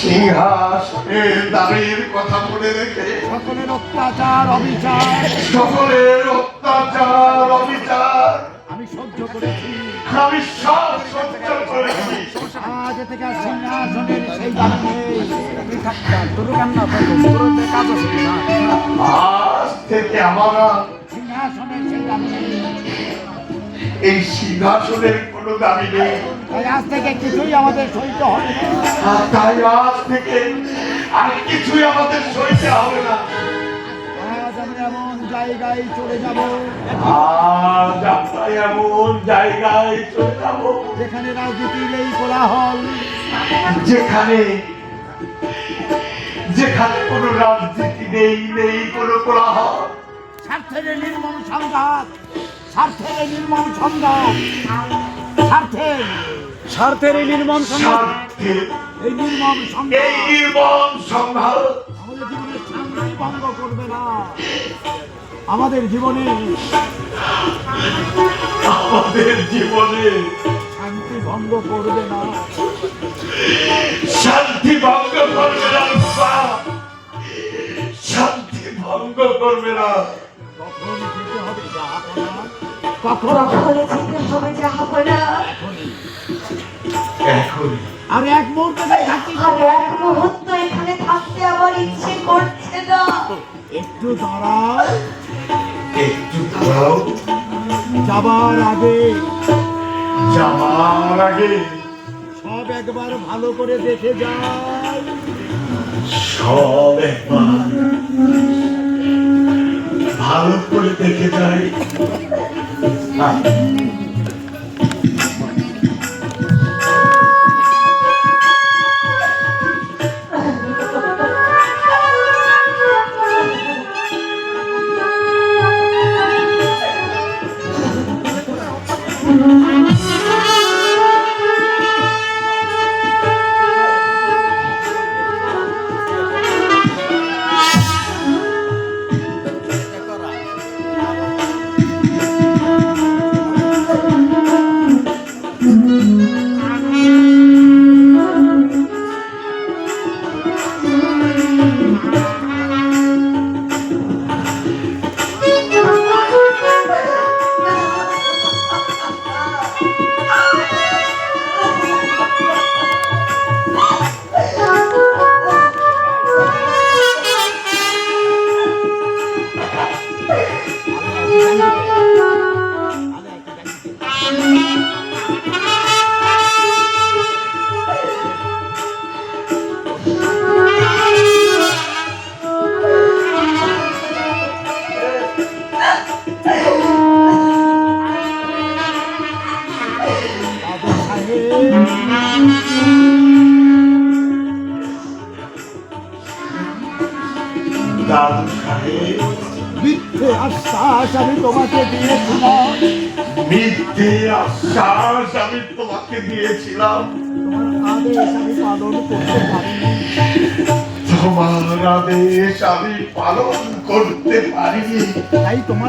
সিংহাসনের দাবির কথা মনে রেখে সকলের অত্যাচার অবিচার। সকলের অত্যাচার অবিচার। আমি সহ্য করেছি। আমি সব সহ্য করেছি। আজ থেকে সিংহাসনের সেই দাবি তোর কান্না তোর কাজ আছে না আজ থেকে আমরা সিংহাসনের সেই দাবি এই সিংহাসনের কোনো দাবি নেই। আজ থেকে কিছুই আমাদের সইতে হবে তাই আজ থেকে আর কিছুই আমাদের সইতে হবে না। এমন জায়গায় চলে যাব। আজ আমরা এমন জায়গায় চলে যাব যেখানে রাজনীতির এই কোলাহল। যেখানে যেখানে কোনো রাজনীতি নেই নেই কোনো কোলাহল। স্বার্থের নির্মম সংঘাত। স্বার্থের এই নির্মম সংঘাত স্বার্থের। স্বার্থের এই নির্মম সংঘাত এই নির্মম এই নির্মম সংঘাত আমাদের জীবনের শান্তি ভঙ্গ করবে না। আমাদের জীবনে আমাদের জীবনে শান্তি ভঙ্গ করবে না। ভঙ্গ করবে না। আর এক মুহূর্তে তাই থাকতে আর এক মুহূর্ত এখানে থাকতে আমার ইচ্ছে করছে না। একটু দাঁড়াও। একটু দাঁড়াও। যাবার আগে। যাওয়ার আগে। সব একবার ভালো করে দেখে যাই। সব একবার করে দেখে যাই। আহ, মিথ্যে আশ্বাস আমি তোমাকে দিয়েছিলাম। মিথ্যে আশ্বাস আমি তোমাকে দিয়েছিলাম। আদেশ আমি পালন করতে পারিনি তোমার আদেশ আমি পালন করতে পারিনি। তাই তোমার